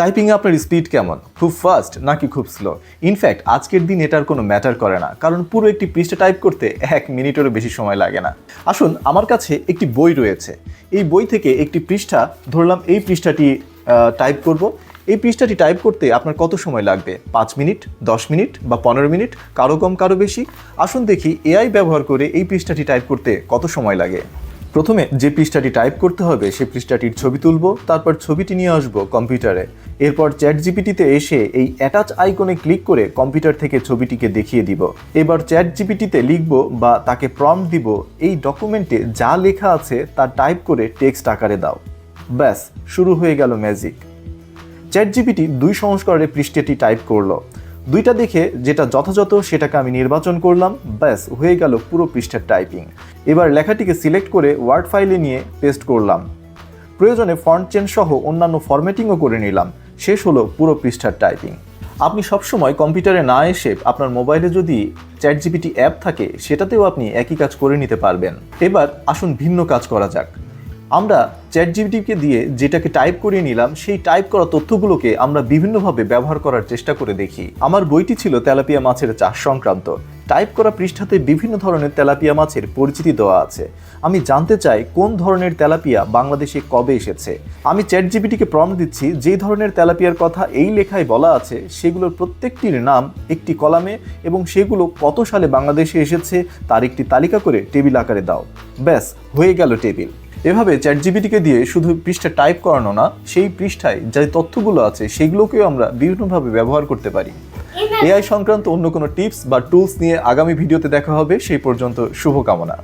টাইপিংয়ে আপনার স্পিড কেমন? খুব ফাস্ট নাকি খুব স্লো ইনফ্যাক্ট আজকের দিন এটার কোনো ম্যাটার করে না, কারণ পুরো একটি পৃষ্ঠা টাইপ করতে এক মিনিটেরও বেশি সময় লাগে না। আসুন, আমার কাছে একটি বই রয়েছে। এই বই থেকে একটি পৃষ্ঠা, ধরলাম এই পৃষ্ঠাটি টাইপ করব। এই পৃষ্ঠাটি টাইপ করতে আপনার কত সময় লাগবে? পাঁচ মিনিট, দশ মিনিট বা পনেরো মিনিট? কারও কম, কারও বেশি? আসুন দেখি এআই ব্যবহার করে এই পৃষ্ঠাটি টাইপ করতে কত সময় লাগে? প্রথমে যে পৃষ্ঠাটি টাইপ করতে হবে সেই পৃষ্ঠাটির ছবি তুলব, তারপর ছবিটি নিয়ে আসব কম্পিউটারে। এরপর চ্যাট জিপিটিতে এসে এই অ্যাটাচ আইকনে ক্লিক করে কম্পিউটার থেকে ছবিটিকে দেখিয়ে দিব। এবার চ্যাট জিপিটিতে লিখব বা তাকে প্রম্পট দিব, এই ডকুমেন্টে যা লেখা আছে তা টাইপ করে টেক্সট আকারে দাও। ব্যাস, শুরু হয়ে গেল ম্যাজিক চ্যাট জিপিটি দুই সংস্করণে পৃষ্ঠাটি টাইপ করল। দুইটা দেখে যেটা যথাযথ সেটাকে আমি নির্বাচন করলাম, ব্যাস, হয়ে গেল পুরো পৃষ্ঠার টাইপিং। এবার লেখাটিকে সিলেক্ট করে ওয়ার্ড ফাইলে নিয়ে পেস্ট করলাম। প্রয়োজনে ফন্ট চেঞ্জ সহ অন্যান্য ফরম্যাটিংও করে নিলাম। শেষ হলো পুরো পৃষ্ঠার টাইপিং। আপনি সবসময় কম্পিউটারে না এসে আপনার মোবাইলে যদি চ্যাট জিপিটি অ্যাপ থাকে, সেটাতেও আপনি একই কাজ করে নিতে পারবেন। এবার আসুন ভিন্ন কাজ করা যাক। আমরা চ্যাট জিপিটিকে দিয়ে যেটাকে টাইপ করিয়ে নিলাম, সেই টাইপ করা তথ্যগুলোকে আমরা বিভিন্নভাবে ব্যবহার করার চেষ্টা করে দেখি। আমার বইটি ছিল তেলাপিয়া মাছের চাষ সংক্রান্ত। টাইপ করা পৃষ্ঠাতে বিভিন্ন ধরনের তেলাপিয়া মাছের পরিচিতি দেওয়া আছে। আমি জানতে চাই কোন ধরনের তেলাপিয়া বাংলাদেশে কবে এসেছে। আমি চ্যাট জিপিটিকে প্রম দিচ্ছি, যেই ধরনের তেলাপিয়ার কথা এই লেখায় বলা আছে, সেগুলোর প্রত্যেকটির নাম একটি কলামে এবং সেগুলো কত সালে বাংলাদেশে এসেছে, তার একটি তালিকা করে টেবিল আকারে দাও। ব্যাস, হয়ে গেল টেবিল। এভাবে চ্যাট জিবিটিকে দিয়ে শুধু পৃষ্ঠা টাইপ করানো না সেই পৃষ্ঠায় যে তথ্যগুলো আছে সেগুলোকেও আমরা বিভিন্নভাবে ব্যবহার করতে পারি। এআই সংক্রান্ত অন্য কোনো টিপস বা টুলস নিয়ে আগামী ভিডিওতে দেখা হবে। সেই পর্যন্ত শুভকামনা।